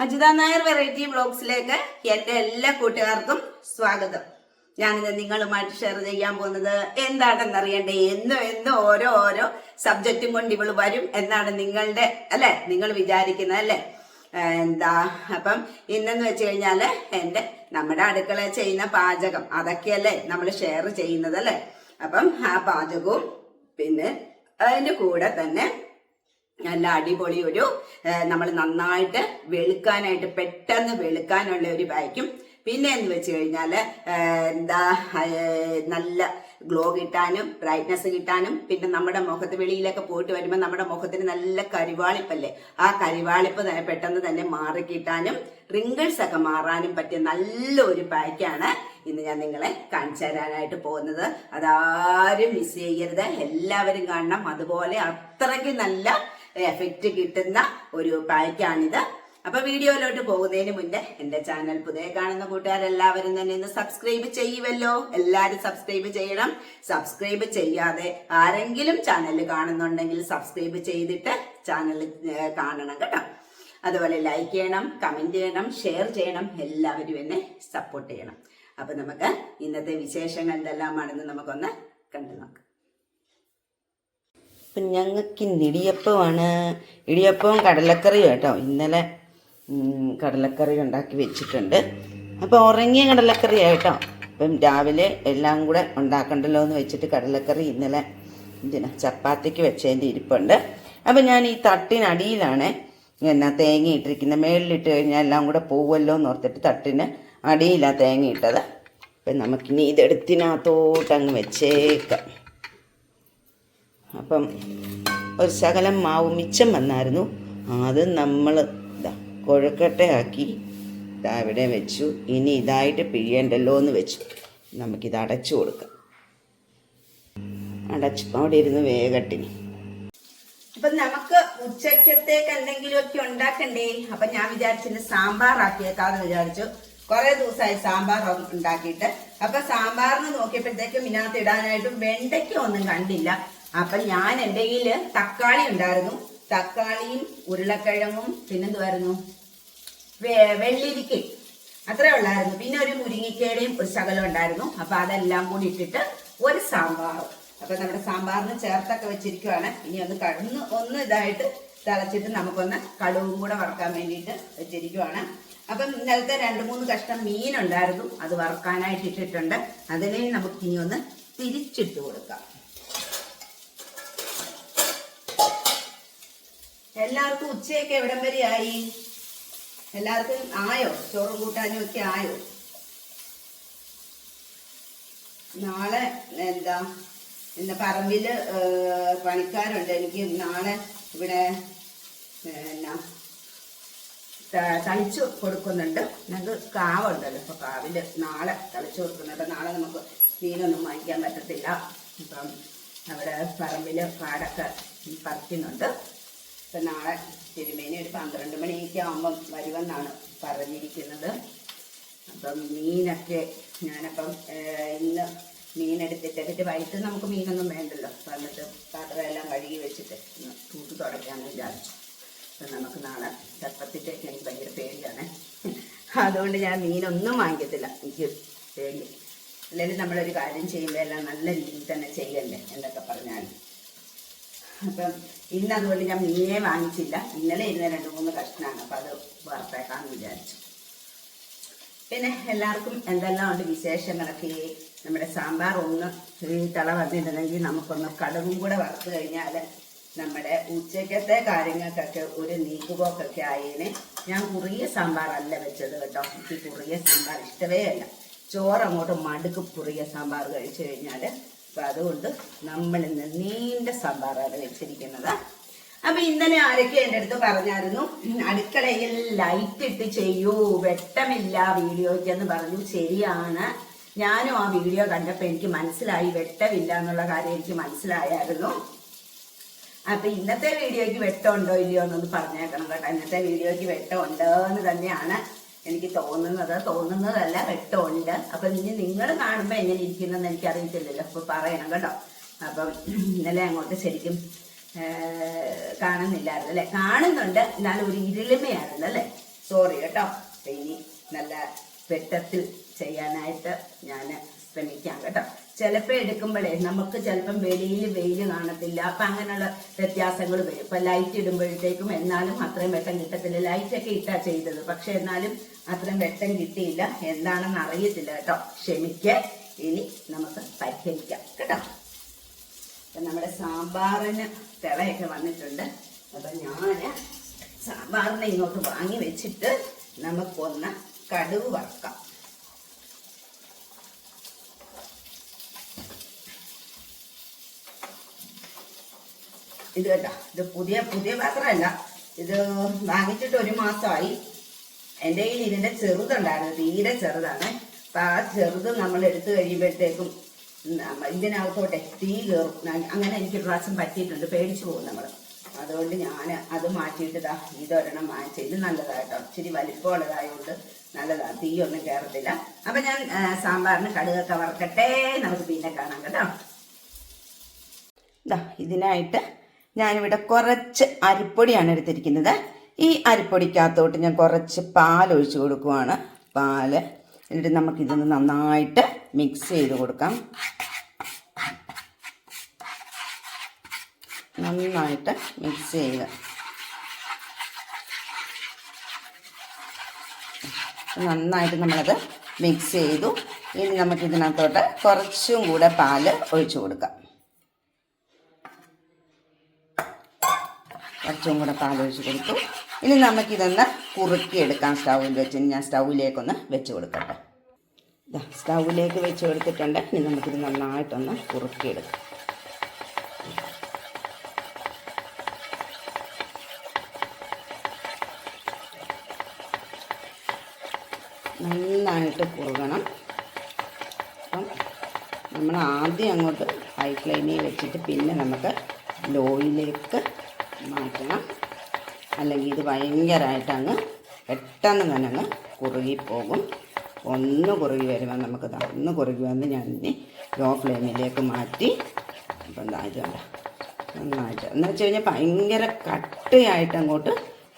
Ajitha Nair variety ബ്ലോഗ്സിലേക്ക് എന്റെ എല്ലാ കൂട്ടുകാർക്കും സ്വാഗതം. ഞാനിത് നിങ്ങളുമായിട്ട് ഷെയർ ചെയ്യാൻ പോകുന്നത് എന്താണെന്ന് അറിയണ്ടേ എന്നും എന്നും ഓരോ ഓരോ സബ്ജക്റ്റും കൊണ്ട് ഇവൾ വരും എന്നാണ് നിങ്ങളുടെ അല്ലെ? നിങ്ങൾ വിചാരിക്കുന്നത് അല്ലെ? എന്താ? അപ്പം ഇന്നെന്ന് വെച്ച് കഴിഞ്ഞാൽ എന്റെ നമ്മുടെ അടുക്കള ചെയ്യുന്ന പാചകം അതൊക്കെയല്ലേ നമ്മൾ ഷെയർ ചെയ്യുന്നത് അല്ലെ? അപ്പം ആ പാചകവും പിന്നെ അതിന്റെ കൂടെ തന്നെ നല്ല അടിപൊളി ഒരു നമ്മൾ നന്നായിട്ട് വെളുക്കാനായിട്ട് പെട്ടെന്ന് വെളുക്കാനുള്ള ഒരു ബാഗും പിന്നെ എന്ന് വെച്ച് കഴിഞ്ഞാൽ എന്താ നല്ല ഗ്ലോ കിട്ടാനും ബ്രൈറ്റ്നസ് കിട്ടാനും പിന്നെ നമ്മുടെ മുഖത്ത് വെളിയിലൊക്കെ പോയിട്ട് വരുമ്പോൾ നമ്മുടെ മുഖത്തിന് നല്ല കരിവാളിപ്പല്ലേ? ആ കരിവാളിപ്പ് തന്നെ പെട്ടെന്ന് തന്നെ മാറി കിട്ടാനും റിങ്കിൾസ് ഒക്കെ മാറാനും പറ്റിയ നല്ലൊരു പാക്കാണ് ഇന്ന് ഞാൻ നിങ്ങളെ കാണിച്ചു തരാനായിട്ട് പോകുന്നത്. അതാരും മിസ് ചെയ്യരുത്. എല്ലാവരും കാണണം. അതുപോലെ അത്രയ്ക്ക് നല്ല എഫക്റ്റ് കിട്ടുന്ന ഒരു പാക്കാണിത് അപ്പൊ വീഡിയോയിലോട്ട് പോകുന്നതിന് മുന്നേ എന്റെ ചാനൽ പുതിയ കാണുന്ന കൂട്ടുകാരെല്ലാവരും തന്നെ ഇന്ന് സബ്സ്ക്രൈബ് ചെയ്യുമല്ലോ എല്ലാരും സബ്സ്ക്രൈബ് ചെയ്യണം. സബ്സ്ക്രൈബ് ചെയ്യാതെ ആരെങ്കിലും ചാനൽ കാണുന്നുണ്ടെങ്കിൽ സബ്സ്ക്രൈബ് ചെയ്തിട്ട് ചാനൽ കാണണം കേട്ടോ. അതുപോലെ ലൈക്ക് ചെയ്യണം കമന്റ് ചെയ്യണം ഷെയർ ചെയ്യണം. എല്ലാവരും എന്നെ സപ്പോർട്ട് ചെയ്യണം. അപ്പൊ നമുക്ക് ഇന്നത്തെ വിശേഷങ്ങൾ എന്തെല്ലാമാണെന്ന് നമുക്കൊന്ന് കണ്ടു നോക്കാം അപ്പം ഞങ്ങൾക്ക് ഇന്ന് ഇടിയപ്പമാണ്. ഇടിയപ്പവും കടലക്കറിയും കേട്ടോ. ഇന്നലെ കടലക്കറി ഉണ്ടാക്കി വെച്ചിട്ടുണ്ട്. അപ്പോൾ ഉറങ്ങിയ കടലക്കറി കേട്ടോ അപ്പം രാവിലെ എല്ലാം കൂടെ ഉണ്ടാക്കണ്ടല്ലോ എന്ന് വെച്ചിട്ട് കടലക്കറി ഇന്നലെ ഇതിന് ചപ്പാത്തിക്ക് വെച്ചതിന്റെ ഇരിപ്പുണ്ട്. അപ്പം ഞാൻ ഈ തട്ടിനടിയിലാണ് എന്നാ തേങ്ങ ഇട്ടിരിക്കുന്നത്. മേളിലിട്ട് കഴിഞ്ഞാൽ എല്ലാം കൂടെ പോവുമല്ലോ എന്ന് ഓർത്തിട്ട് തട്ടിന് അടിയിലാണ് തേങ്ങ ഇട്ടത്. അപ്പം നമുക്കിനി ഇതെടുത്തിനകത്തോട്ട് അങ്ങ് വെച്ചേക്കാം. അപ്പം ഒരു ശകലം മാവ് മിച്ചം വന്നായിരുന്നു. അത് നമ്മൾ കൊഴുക്കട്ടയാക്കി ഇതാ ഇവിടെ വെച്ചു. ഇനി ഇതായിട്ട് പിഴിയണ്ടല്ലോ എന്ന് വെച്ചു. നമുക്കിത് അടച്ചു കൊടുക്കാം. അടച്ചു അവിടെ ഇരുന്ന് വേഗട്ടിനി. അപ്പൊ നമുക്ക് ഉച്ചക്കത്തേക്ക് എന്തെങ്കിലും ഒക്കെ ഉണ്ടാക്കണ്ടേ? അപ്പൊ ഞാൻ വിചാരിച്ചില്ല സാമ്പാർ ആക്കിയേക്കാന്ന് വിചാരിച്ചു. കുറെ ദിവസമായി സാമ്പാർ ഉണ്ടാക്കിയിട്ട്. അപ്പൊ സാമ്പാറിന് നോക്കിയപ്പോഴത്തേക്കും ഇതിനകത്ത് ഇടാനായിട്ടും വെണ്ടയ്ക്ക ഒന്നും കണ്ടില്ല. അപ്പൊ ഞാൻ എന്റെ കയ്യിൽ തക്കാളി ഉണ്ടായിരുന്നു. തക്കാളിയും ഉരുളക്കിഴങ്ങും പിന്നെന്തുവായിരുന്നു? വെള്ളിരിക്കയും. അത്രേ ഉള്ളായിരുന്നു. പിന്നെ ഒരു മുരിങ്ങിക്കയുടെയും ഒരു ശകലം ഉണ്ടായിരുന്നു. അപ്പൊ അതെല്ലാം കൂടി ഇട്ടിട്ട് ഒരു സാമ്പാർ. അപ്പൊ നമ്മുടെ സാമ്പാറിന് ചേർത്തൊക്കെ വെച്ചിരിക്കുവാണ്. ഇനി ഒന്ന് കടന്ന് ഒന്ന് ഇതായിട്ട് തിളച്ചിട്ട് നമുക്കൊന്ന് കടുവും കൂടെ വറക്കാൻ വേണ്ടിയിട്ട് വെച്ചിരിക്കുവാണ്. അപ്പം ഇന്നലത്തെ രണ്ട് മൂന്ന് കഷ്ണം മീനുണ്ടായിരുന്നു. അത് വറക്കാനായിട്ട് ഇട്ടിട്ടുണ്ട്. അതിനെ നമുക്ക് ഇനി ഒന്ന് തിരിച്ചിട്ട് കൊടുക്കാം. എല്ലാവർക്കും ഉച്ചയൊക്കെ എവിടം വരെ ആയി? എല്ലാവർക്കും ആയോ? ചോറ് കൂട്ടാനും ഒക്കെ ആയോ? നാളെ എന്താ? ഇന്ന് പറമ്പിൽ പണിക്കാരുണ്ട്. എനിക്ക് നാളെ ഇവിടെ എന്നാ തളിച്ചു കൊടുക്കുന്നുണ്ട്. ഞങ്ങൾക്ക് കാവുണ്ടല്ലോ. ഇപ്പൊ കാവിൽ നാളെ തളിച്ചു കൊടുക്കുന്നുണ്ട്. നാളെ നമുക്ക് മീനൊന്നും വാങ്ങിക്കാൻ പറ്റത്തില്ല. അപ്പം അവിടെ പറമ്പിൽ കാടൊക്കെ പറിക്കുന്നുണ്ട്. അപ്പൊ നാളെ തിരുമേനി ഒരു പന്ത്രണ്ട് മണിയൊക്കെ ആകുമ്പം വരുമെന്നാണ് പറഞ്ഞിരിക്കുന്നത്. അപ്പം മീനൊക്കെ ഞാനപ്പം ഇന്ന് മീൻ എടുത്തിട്ട് എന്നിട്ട് വൈകിട്ട് നമുക്ക് മീനൊന്നും വേണ്ടല്ലോ. വന്നിട്ട് പാത്രമെല്ലാം കഴുകി വെച്ചിട്ട് തൂത്ത് തുടയ്ക്കാമെന്ന് വിചാരിച്ചു. അപ്പം നമുക്ക് നാളെ ചെറുപ്പത്തിട്ടേക്ക് എനിക്ക് ഭയങ്കര പേടിയാണ്. അതുകൊണ്ട് ഞാൻ മീനൊന്നും വാങ്ങിക്കത്തില്ല. എനിക്ക് പേടി. അല്ലെങ്കിൽ നമ്മളൊരു കാര്യം ചെയ്യുമ്പോൾ എല്ലാം നല്ല രീതിയിൽ തന്നെ ചെയ്യല്ലേ എന്നൊക്കെ പറഞ്ഞാൽ അപ്പം ഇന്ന് അതുകൊണ്ട് ഞാൻ മീനെ വാങ്ങിച്ചില്ല. ഇന്നലെ ഇരുന്ന രണ്ട് മൂന്ന് കഷ്ണമാണ് അപ്പം അത് വറുത്തേക്കാന്ന് വിചാരിച്ചു. പിന്നെ എല്ലാവർക്കും എന്തെല്ലാം ഉണ്ട് വിശേഷങ്ങളൊക്കെ? നമ്മുടെ സാമ്പാർ ഒന്ന് തള വന്നിട്ടുണ്ടെങ്കിൽ നമുക്കൊന്ന് കടവും കൂടെ വറുത്ത് കഴിഞ്ഞാൽ നമ്മുടെ ഉച്ചക്കത്തെ കാര്യങ്ങൾക്കൊക്കെ ഒരു നീക്കുപോക്കൊക്കെ ആയതിന് ഞാൻ കുറിയ സാമ്പാറല്ല വെച്ചത് കേട്ടോ. എനിക്ക് കുറിയ സാമ്പാർ ഇഷ്ടമേ അല്ല. ചോറ് അങ്ങോട്ട് മടുക്കും കുറിയ സാമ്പാർ കഴിച്ചു കഴിഞ്ഞാൽ അപ്പം അതുകൊണ്ട് നമ്മൾ ഇന്ന് നീണ്ട സാമ്പാറാണ് വെച്ചിരിക്കുന്നത്. അപ്പൊ ഇന്നലെ ആരൊക്കെ എന്റെ അടുത്ത് പറഞ്ഞായിരുന്നു "ഉം, അടുക്കളയിൽ ലൈറ്റ് ഇട്ട് ചെയ്യൂ വെട്ടമില്ല വീഡിയോയ്ക്ക് എന്ന് പറഞ്ഞു ശരിയാണ്. ഞാനും ആ വീഡിയോ കണ്ടപ്പോൾ എനിക്ക് മനസ്സിലായി വെട്ടമില്ല എന്നുള്ള കാര്യം എനിക്ക് മനസ്സിലായായിരുന്നു. അപ്പൊ ഇന്നത്തെ വീഡിയോയ്ക്ക് വെട്ടമുണ്ടോ ഇല്ലയോ എന്നൊന്ന് പറഞ്ഞേക്കണം കേട്ടോ. ഇന്നത്തെ വീഡിയോയ്ക്ക് വെട്ടമുണ്ടോ എന്ന് തന്നെയാണ് എനിക്ക് തോന്നുന്നത് തോന്നുന്നതല്ല വെട്ടമുണ്ട് അപ്പൊ ഇനി നിങ്ങൾ കാണുമ്പോൾ എങ്ങനെ ഇരിക്കുന്നെന്ന് എനിക്ക് അറിയത്തില്ലല്ലോ അപ്പൊ പറയണം കേട്ടോ. അപ്പം ഇന്നലെ അങ്ങോട്ട് ശരിക്കും കാണുന്നില്ലായിരുന്നു അല്ലെ? കാണുന്നുണ്ട്. എന്നാലും ഒരു ഇരുളിമയായിരുന്നു അല്ലെ? സോറി കേട്ടോ. ഇനി നല്ല വെട്ടത്തിൽ ചെയ്യാനായിട്ട് ഞാൻ ശ്രമിക്കാം കേട്ടോ. ചിലപ്പോൾ എടുക്കുമ്പോഴേ നമുക്ക് ചിലപ്പം വെളിയിൽ വെയിൽ കാണത്തില്ല. അപ്പം അങ്ങനെയുള്ള വ്യത്യാസങ്ങൾ വരും. ഇപ്പം ലൈറ്റ് ഇടുമ്പോഴത്തേക്കും എന്നാലും അത്രയും വെട്ടം കിട്ടത്തില്ല. ലൈറ്റൊക്കെ ഇട്ടാ ചെയ്തത്. പക്ഷെ എന്നാലും അത്രയും വെട്ടം കിട്ടിയില്ല. എന്താണെന്ന് അറിയത്തില്ല കേട്ടോ. ക്ഷമിക്ക. ഇനി നമുക്ക് പരിഹരിക്കാം. കേട്ടോ? അപ്പം നമ്മുടെ സാമ്പാറിന് തിളയൊക്കെ വന്നിട്ടുണ്ട്. അപ്പം ഞാൻ സാമ്പാറിനെ ഇങ്ങോട്ട് വാങ്ങി വെച്ചിട്ട് നമുക്കൊന്ന് കടുവ് വറക്കാം. ഇത് കേട്ടോ ഇത് പുതിയ പുതിയ പാത്രമല്ല. ഇത് വാങ്ങിച്ചിട്ട് ഒരു മാസമായി. എന്റെ കയ്യിൽ ഇതിന്റെ ചെറുതുണ്ടായിരുന്നു തീരെ ചെറുതാണ്. അപ്പം ആ ചെറുത് നമ്മൾ എടുത്തു കഴിയുമ്പോഴത്തേക്കും ഇതിനകത്തോട്ട് തീ കയറും. അങ്ങനെ എനിക്ക് പ്രാവശ്യം പറ്റിയിട്ടുണ്ട് പേടിച്ചു പോകും നമ്മൾ. അതുകൊണ്ട് ഞാൻ അത് മാറ്റിയിട്ട് ഇതാ ഇതൊരെണ്ണം വാങ്ങിച്ചു. ഇത് നല്ലതായിട്ടോ? ഇച്ചിരി വലിപ്പമുള്ളതായതുകൊണ്ട് നല്ലതാണ് തീയൊന്നും കയറത്തില്ല. അപ്പം ഞാൻ സാമ്പാറിന് കടുകൊക്കെ വറക്കട്ടെ നമുക്ക് പിന്നെ കാണാം കേട്ടോ. ഇതാ ഇതിനായിട്ട് ഞാനിവിടെ കുറച്ച് അരിപ്പൊടിയാണ് എടുത്തിരിക്കുന്നത്. ഈ അരിപ്പൊടിക്കകത്തോട്ട് ഞാൻ കുറച്ച് പാൽ ഒഴിച്ചു കൊടുക്കുവാണ്. പാൽ. എന്നിട്ട് നമുക്കിതൊന്ന് നന്നായിട്ട് മിക്സ് ചെയ്ത് കൊടുക്കാം. നന്നായിട്ട് മിക്സ് ചെയ്യുക. നന്നായിട്ട് നമ്മളത് മിക്സ് ചെയ്തു. ഇനി നമുക്കിതിനകത്തോട്ട് കുറച്ചും കൂടെ പാൽ ഒഴിച്ചു കൊടുക്കാം. കുറച്ചും കൂടെ പാൽ ഒഴിച്ച് കൊടുത്തു. ഇനി നമുക്കിതൊന്ന് കുറുക്കിയെടുക്കാം സ്റ്റൗവിൽ വെച്ച്. ഞാൻ സ്റ്റൗവിലേക്കൊന്ന് വെച്ച് കൊടുക്കട്ടെ. സ്റ്റൗവിലേക്ക് വെച്ച് കൊടുത്തിട്ടുണ്ട്. ഇനി നമുക്കിത് നന്നായിട്ടൊന്ന് കുറുക്കിയെടുക്കാം. നന്നായിട്ട് കുറുകണം. അപ്പം നമ്മൾ ആദ്യം അങ്ങോട്ട് ഹൈ ഫ്ലെയിമിൽ വെച്ചിട്ട് പിന്നെ നമുക്ക് ലോയിലേക്ക് മാറ്റണം. അല്ലെങ്കിൽ ഇത് ഭയങ്കരമായിട്ടങ്ങ് പെട്ടെന്ന് തന്നെ അങ്ങ് കുറുകിപ്പോകും. ഒന്ന് കുറുകി വരുമ്പോൾ നമുക്ക് ഒന്ന് കുറുകി വന്ന് ഞാൻ ഇനി ലോ ഫ്ലെയിമിലേക്ക് മാറ്റി അപ്പം എന്താ നന്നായിട്ട്. എന്ന് വെച്ച് കഴിഞ്ഞാൽ ഭയങ്കര കട്ടയായിട്ട് അങ്ങോട്ട്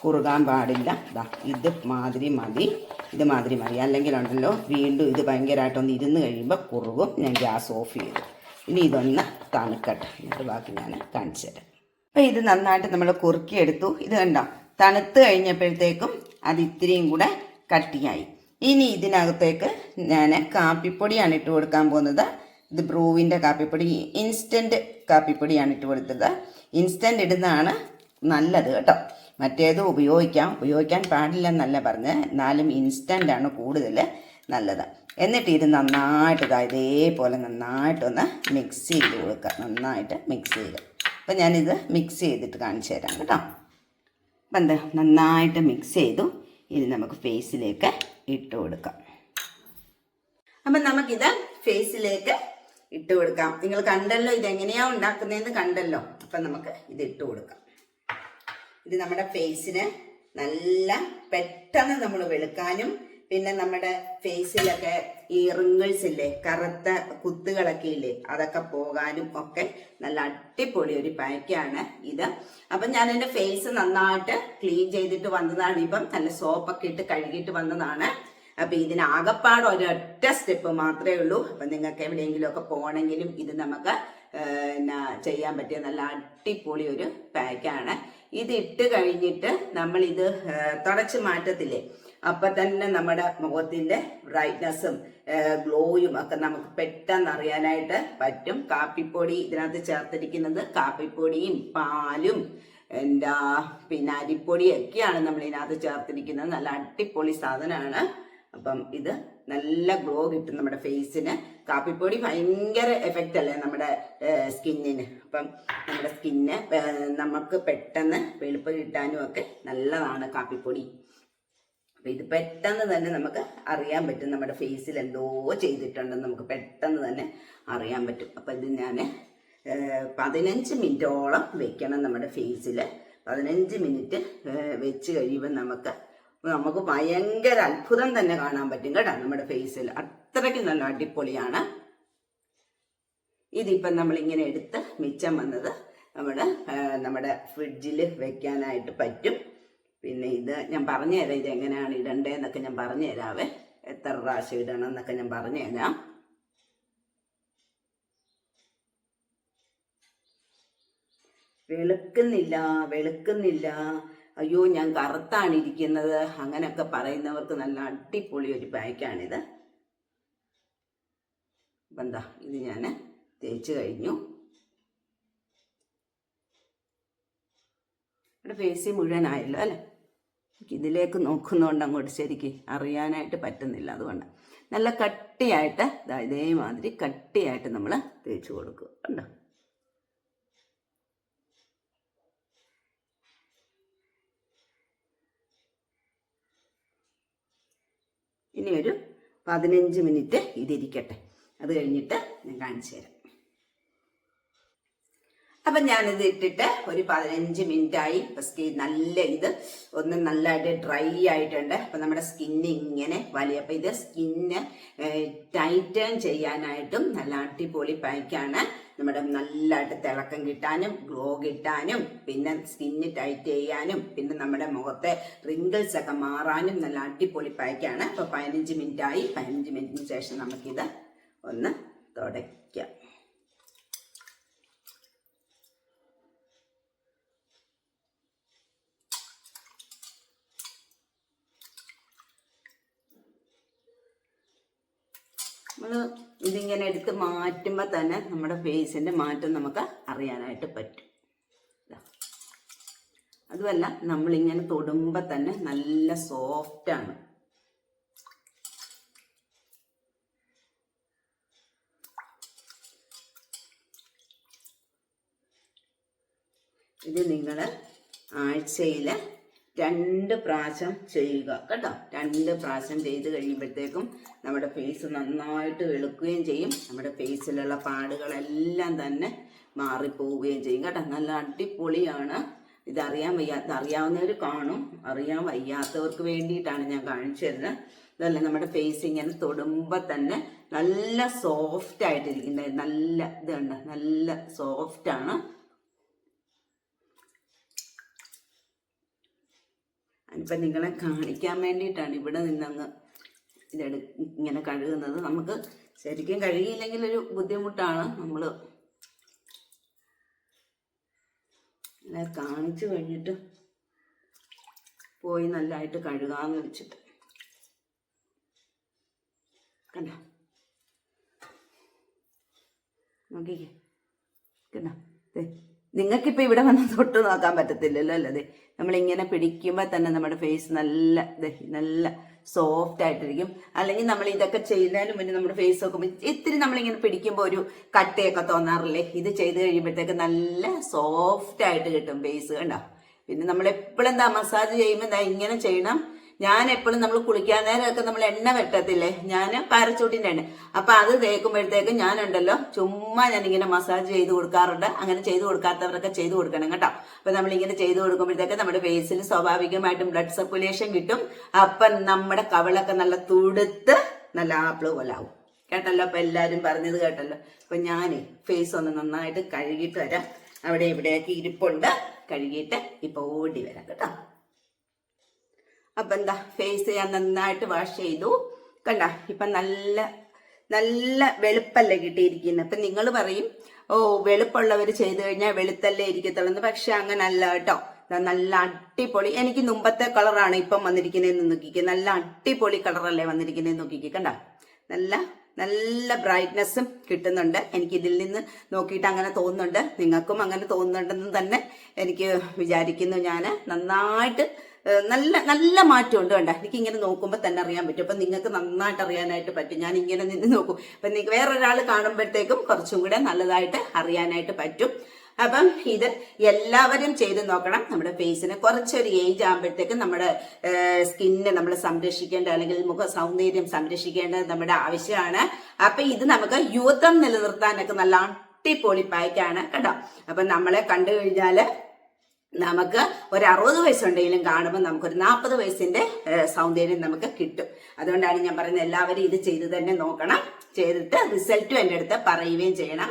കുറുകാൻ പാടില്ല. ദാ ഇത് മാതിരി മതി. ഇത് മാതിരി മതി. അല്ലെങ്കിൽ ഉണ്ടല്ലോ വീണ്ടും ഇത് ഭയങ്കരമായിട്ടൊന്ന് ഇരുന്ന് കഴിയുമ്പോൾ കുറുകും ഞാൻ ഗ്യാസ് ഓഫ് ചെയ്തു. ഇനി ഇതൊന്ന് തണുക്കട്ടെ. എന്നിട്ട് ബാക്കി ഞാൻ കാണിച്ചു തരാം. അപ്പോൾ ഇത് നന്നായിട്ട് നമ്മൾ കുറുക്കിയെടുത്തു. ഇത് കണ്ടോ? തണുത്ത് കഴിഞ്ഞപ്പോഴത്തേക്കും അത് ഇത്തിരിയും കൂടെ കട്ടിയായി. ഇനി ഇതിനകത്തേക്ക് ഞാൻ കാപ്പിപ്പൊടിയാണ് ഇട്ട് കൊടുക്കാൻ പോകുന്നത്. ഇത് ബ്രൂവിന്റെ കാപ്പിപ്പൊടി ഇൻസ്റ്റന്റ് കാപ്പിപ്പൊടിയാണ് ഇട്ട് കൊടുത്തത്. ഇൻസ്റ്റന്റ് ഇടുന്നതാണ് നല്ലത് കേട്ടോ. മറ്റേത് ഉപയോഗിക്കാം. ഉപയോഗിക്കാൻ പാടില്ലെന്നല്ല പറഞ്ഞ് എന്നാലും ഇൻസ്റ്റന്റ് ആണ് കൂടുതൽ നല്ലത്. എന്നിട്ട് ഇത് നന്നായിട്ട് ഇതാ ഇതേപോലെ നന്നായിട്ടൊന്ന് മിക്സ് ചെയ്ത് കൊടുക്കുക. നന്നായിട്ട് മിക്സ് ചെയ്ത്. അപ്പം ഞാനിത് മിക്സ് ചെയ്തിട്ട് കാണിച്ചു തരാം കേട്ടോ. അപ്പം എന്താ നന്നായിട്ട് മിക്സ് ചെയ്തു. ഇനി നമുക്ക് ഫേസിലേക്ക് ഇട്ട് കൊടുക്കാം. അപ്പം നമുക്കിത് ഫേസിലേക്ക് ഇട്ട് കൊടുക്കാം. നിങ്ങൾ കണ്ടല്ലോ ഇത് എങ്ങനെയാ ഉണ്ടാക്കുന്നതെന്ന് കണ്ടല്ലോ. അപ്പം നമുക്ക് ഇത് ഇട്ട് കൊടുക്കാം. ഇത് നമ്മുടെ ഫേസിന് നല്ല പെട്ടെന്ന് നമ്മൾ വെളുക്കാനും പിന്നെ നമ്മുടെ ഫേസിലൊക്കെ ഈ റിങ്കിൾസ് ഇല്ലേ കറുത്ത കുത്തുകളൊക്കെ ഇല്ലേ അതൊക്കെ പോകാനും ഒക്കെ നല്ല അടിപൊളി ഒരു പാക്കാണ് ഇത്. അപ്പം ഞാൻ എന്റെ ഫേസ് നന്നായിട്ട് ക്ലീൻ ചെയ്തിട്ട് വന്നതാണ്. ഇപ്പം നല്ല സോപ്പൊക്കെ ഇട്ട് കഴുകിയിട്ട് വന്നതാണ്. അപ്പൊ ഇതിന് ആകപ്പാട് ഒരൊറ്റ സ്റ്റെപ്പ് മാത്രമേ ഉള്ളൂ. അപ്പൊ നിങ്ങൾക്ക് എവിടെയെങ്കിലും ഒക്കെ പോകണമെങ്കിലും ഇത് നമുക്ക് ചെയ്യാൻ പറ്റിയ നല്ല അടിപൊളി ഒരു പാക്കാണ്. ഇത് ഇട്ട് കഴിഞ്ഞിട്ട് നമ്മൾ ഇത് തുടച്ച് മാറ്റത്തില്ലേ? അപ്പൊ തന്നെ നമ്മുടെ മുഖത്തിന്റെ ബ്രൈറ്റ്നസ്സും ഗ്ലോയും ഒക്കെ നമുക്ക് പെട്ടെന്ന് അറിയാനായിട്ട് പറ്റും. കാപ്പിപ്പൊടി ഇതിനകത്ത് ചേർത്തിരിക്കുന്നത് കാപ്പിപ്പൊടിയും പാലും എന്താ പിന്നെ അരിപ്പൊടിയൊക്കെയാണ് നമ്മൾ ഇതിനകത്ത് ചേർത്തിരിക്കുന്നത്. നല്ല അടിപൊളി സാധനമാണ്. അപ്പം ഇത് നല്ല ഗ്ലോ കിട്ടും നമ്മുടെ ഫേസിന് കാപ്പിപ്പൊടി ഭയങ്കര എഫക്റ്റ് അല്ലേ നമ്മുടെ സ്കിന്നിന് അപ്പം നമ്മുടെ സ്കിന്ന് നമുക്ക് പെട്ടെന്ന് വെളുപ്പ് കിട്ടാനും ഒക്കെ നല്ലതാണ് കാപ്പിപ്പൊടി. അപ്പം ഇത് പെട്ടെന്ന് തന്നെ നമുക്ക് അറിയാൻ പറ്റും നമ്മുടെ ഫേസിൽ എന്തോ ചെയ്തിട്ടുണ്ടെന്ന് നമുക്ക് പെട്ടെന്ന് തന്നെ അറിയാൻ പറ്റും. അപ്പം ഇത് ഞാൻ പതിനഞ്ച് മിനിറ്റോളം വെക്കണം നമ്മുടെ ഫേസിൽ പതിനഞ്ച് മിനിറ്റ് വെച്ച് കഴിയുമ്പോൾ നമുക്ക് നമുക്ക് ഭയങ്കര അത്ഭുതം തന്നെ കാണാൻ പറ്റും കേട്ടോ നമ്മുടെ ഫേസിൽ അത്രയ്ക്ക് നല്ല അടിപൊളിയാണ്. ഇതിപ്പം നമ്മളിങ്ങനെ എടുത്ത് മിച്ചം വന്നത് നമ്മുടെ നമ്മുടെ ഫ്രിഡ്ജിൽ വെക്കാനായിട്ട് പറ്റും. പിന്നെ ഇത് ഞാൻ പറഞ്ഞു തരാം ഇത് എങ്ങനെയാണ് ഇടണ്ടേന്നൊക്കെ ഞാൻ പറഞ്ഞു തരാവേ എത്ര പ്രാവശ്യം ഇടണം എന്നൊക്കെ ഞാൻ പറഞ്ഞു തരാം വെളുക്കുന്നില്ല വെളുക്കുന്നില്ല. അയ്യോ ഞാൻ കറുത്താണ് ഇരിക്കുന്നത്. അങ്ങനെയൊക്കെ പറയുന്നവർക്ക് നല്ല അടിപൊളി ഒരു പായ്ക്കാണിത് അപ്പം എന്താ ഇത് ഞാൻ തേച്ച് കഴിഞ്ഞു. ഇവിടെ ഫേസ് മുഴുവനായല്ലോ അല്ലേ? ഇതിലേക്ക് നോക്കുന്നതുകൊണ്ട് അങ്ങോട്ട് ശരിക്ക് അറിയാനായിട്ട് പറ്റുന്നില്ല. അതുകൊണ്ട് നല്ല കട്ടിയായിട്ട് ഇതേമാതിരി കട്ടിയായിട്ട് നമ്മൾ തേച്ച് കൊടുക്കുക. കണ്ടോ? ഇനി ഒരു പതിനഞ്ച് മിനിറ്റ് ഇതിരിക്കട്ടെ. അത് കഴിഞ്ഞിട്ട് ഞാൻ കാണിച്ചു തരാം. അപ്പം ഞാനിത് ഇട്ടിട്ട് ഒരു പതിനഞ്ച് മിനിറ്റ് ആയി ഇപ്പം സ്കിൻ നല്ല ഇത് ഒന്ന് നല്ലതായിട്ട് ഡ്രൈ ആയിട്ടുണ്ട്. അപ്പം നമ്മുടെ സ്കിന്ന് ഇങ്ങനെ വലിയ അപ്പം ഇത് സ്കിന്ന് ടൈറ്റേൺ ചെയ്യാനായിട്ടും നല്ല അടിപൊളി പാക്കാണ് നമ്മുടെ നല്ലതായിട്ട് തിളക്കം കിട്ടാനും ഗ്ലോ കിട്ടാനും പിന്നെ സ്കിന്ന് ടൈറ്റ് ചെയ്യാനും പിന്നെ നമ്മുടെ മുഖത്തെ റിങ്കിൾസ് ഒക്കെ മാറാനും നല്ല അടിപൊളി പാക്കാണ് അപ്പോൾ പതിനഞ്ച് മിനിറ്റ് ആയി പതിനഞ്ച് മിനിറ്റിന് ശേഷം നമുക്കിത് ഒന്ന് തുടയ്ക്കാം നമ്മൾ ഇതിങ്ങനെ എടുത്ത് മാറ്റുമ്പോൾ തന്നെ നമ്മുടെ ഫേസിന്റെ മാറ്റം നമുക്ക് അറിയാനായിട്ട് പറ്റും. അതുമല്ല നമ്മളിങ്ങനെ തൊടുമ്പോൾ തന്നെ നല്ല സോഫ്റ്റാണ് ഇത് നിങ്ങൾ ആഴ്ചയിൽ രണ്ട് പ്രാവശ്യം ചെയ്യുക കേട്ടോ. രണ്ട് പ്രാവശ്യം ചെയ്ത് കഴിയുമ്പോഴത്തേക്കും നമ്മുടെ ഫേസ് നന്നായിട്ട് വെളുക്കുകയും ചെയ്യും. നമ്മുടെ ഫേസിലുള്ള പാടുകളെല്ലാം തന്നെ മാറിപ്പോവുകയും ചെയ്യും കേട്ടോ. നല്ല അടിപൊളിയാണ്. ഇതറിയാൻ വയ്യാത്ത അറിയാവുന്നവർ കാണും. അറിയാൻ വയ്യാത്തവർക്ക് വേണ്ടിയിട്ടാണ് ഞാൻ കാണിച്ചു തരുന്നത്. ഇതല്ല നമ്മുടെ ഫേസ് ഇങ്ങനെ തൊടുമ്പോൾ തന്നെ നല്ല സോഫ്റ്റ് ആയിട്ടിരിക്കുന്നത് നല്ല ഇതുണ്ട് നല്ല സോഫ്റ്റാണ് ഇപ്പം നിങ്ങളെ കാണിക്കാൻ വേണ്ടിയിട്ടാണ് ഇവിടെ നിന്നങ്ങ് ഇതെടു ഇങ്ങനെ കഴുകുന്നത്. നമുക്ക് ശരിക്കും കഴുകിയില്ലെങ്കിൽ ഒരു ബുദ്ധിമുട്ടാണ്. നമ്മൾ കാണിച്ചു കഴിഞ്ഞിട്ട് പോയി നല്ലതായിട്ട് കഴുകാന്ന് വെച്ചിട്ട്. കണ്ട? നോക്കിക്കേ. കണ്ട? നിങ്ങൾക്കിപ്പോൾ ഇവിടെ വന്ന് തൊട്ട് നോക്കാൻ പറ്റത്തില്ലല്ലോ അല്ലേ? നമ്മളിങ്ങനെ പിടിക്കുമ്പോൾ തന്നെ നമ്മുടെ ഫേസ് നല്ല നല്ല സോഫ്റ്റ് ആയിട്ടിരിക്കും. അല്ലെങ്കിൽ നമ്മൾ ഇതൊക്കെ ചെയ്യുന്നതിന് മുന്നേ നമ്മുടെ ഫേസ് നോക്കുമ്പോൾ ഇത്തിരി നമ്മളിങ്ങനെ പിടിക്കുമ്പോൾ ഒരു കട്ടയൊക്കെ തോന്നാറില്ലേ? ഇത് ചെയ്ത് കഴിയുമ്പോഴത്തേക്ക് നല്ല സോഫ്റ്റ് ആയിട്ട് കിട്ടും ഫേസ് കണ്ടോ? പിന്നെ നമ്മൾ എപ്പോഴും എന്താ മസാജ് ചെയ്യുമ്പോൾ എന്താ ഇങ്ങനെ ചെയ്യണം. ഞാൻ എപ്പോഴും നമ്മൾ കുളിക്കാൻ നേരമൊക്കെ നമ്മൾ എണ്ണ വെട്ടത്തില്ലേ? ഞാൻ പാരച്ചൂട്ടിന്റെ എണ്ണ. അപ്പൊ അത് തേക്കുമ്പോഴത്തേക്ക് ഞാനുണ്ടല്ലോ ചുമ്മാ ഞാനിങ്ങനെ മസാജ് ചെയ്ത് കൊടുക്കാറുണ്ട്. അങ്ങനെ ചെയ്ത് കൊടുക്കാത്തവരൊക്കെ ചെയ്ത് കൊടുക്കണം കേട്ടോ. അപ്പൊ നമ്മളിങ്ങനെ ചെയ്ത് കൊടുക്കുമ്പോഴത്തേക്ക് നമ്മുടെ ഫേസിൽ സ്വാഭാവികമായിട്ടും ബ്ലഡ് സർക്കുലേഷൻ കിട്ടും. അപ്പം നമ്മുടെ കവളൊക്കെ നല്ല തുടുത്ത് നല്ല ആപ്പിൾ പോലാവും കേട്ടല്ലോ? അപ്പൊ എല്ലാവരും പറഞ്ഞത് കേട്ടല്ലോ? അപ്പൊ ഞാൻ ഫേസ് ഒന്ന് നന്നായിട്ട് കഴുകിയിട്ട് വരാം. അവിടെ ഇവിടെയൊക്കെ ഇരിപ്പുണ്ട്. കഴുകിയിട്ട് ഇപ്പൊ ഓടി വരാം കേട്ടോ. അപ്പൊ എന്താ ഫേസ് ഞാൻ നന്നായിട്ട് വാഷ് ചെയ്തു. കണ്ട ഇപ്പൊ നല്ല നല്ല വെളുപ്പല്ലേ കിട്ടിയിരിക്കുന്നത് അപ്പൊ നിങ്ങൾ പറയും ഓ വെളുപ്പുള്ളവർ ചെയ്തു കഴിഞ്ഞാൽ വെളുത്തല്ലേ ഇരിക്കത്തുള്ളൂ എന്ന്. പക്ഷെ അങ്ങനല്ല കേട്ടോ. നല്ല അടിപൊളി. എനിക്ക് മുമ്പത്തെ കളറാണ് ഇപ്പം വന്നിരിക്കുന്നതെന്ന് നോക്കിക്കേ. നല്ല അടിപൊളി കളറല്ലേ വന്നിരിക്കുന്നതെന്ന് നോക്കിക്കേ. കണ്ട നല്ല നല്ല ബ്രൈറ്റ്നെസ്സും കിട്ടുന്നുണ്ട്. എനിക്ക് ഇതിൽ നിന്ന് നോക്കിയിട്ട് അങ്ങനെ തോന്നുന്നുണ്ട്. നിങ്ങൾക്കും അങ്ങനെ തോന്നുന്നുണ്ടെന്ന് തന്നെ എനിക്ക് വിചാരിക്കുന്നു ഞാൻ നന്നായിട്ട് നല്ല നല്ല നല്ല മാറ്റമുണ്ട് കണ്ട? എനിക്ക് ഇങ്ങനെ നോക്കുമ്പോൾ തന്നെ അറിയാൻ പറ്റും. അപ്പം നിങ്ങൾക്ക് നന്നായിട്ട് അറിയാനായിട്ട് പറ്റും. ഞാൻ ഇങ്ങനെ നിന്ന് നോക്കും. അപ്പം നിങ്ങൾക്ക് വേറൊരാൾ കാണുമ്പോഴത്തേക്കും കുറച്ചും കൂടെ നല്ലതായിട്ട് അറിയാനായിട്ട് പറ്റും. അപ്പം ഇത് എല്ലാവരും ചെയ്ത് നോക്കണം. നമ്മുടെ ഫേസിന് കുറച്ചൊരു ഏജ് ആകുമ്പോഴത്തേക്കും നമ്മുടെ സ്കിന്നെ നമ്മൾ സംരക്ഷിക്കേണ്ട അല്ലെങ്കിൽ മുഖ സൗന്ദര്യം സംരക്ഷിക്കേണ്ടത് നമ്മുടെ ആവശ്യമാണ്. അപ്പൊ ഇത് നമുക്ക് യുവത്വം നിലനിർത്താനൊക്കെ നല്ല അടിപൊളി പായ്ക്കാണ് കേട്ടോ. അപ്പൊ നമ്മളെ കണ്ടു കഴിഞ്ഞാൽ നമുക്ക് ഒരു അറുപത് വയസ്സുണ്ടെങ്കിലും കാണുമ്പോൾ നമുക്കൊരു നാൽപ്പത് വയസ്സിന്റെ സൗന്ദര്യം നമുക്ക് കിട്ടും. അതുകൊണ്ടാണ് ഞാൻ പറയുന്നത് എല്ലാവരും ഇത് ചെയ്ത് തന്നെ നോക്കണം. ചെയ്തിട്ട് റിസൾട്ടും എന്റെ അടുത്ത് പറയുകയും ചെയ്യണം.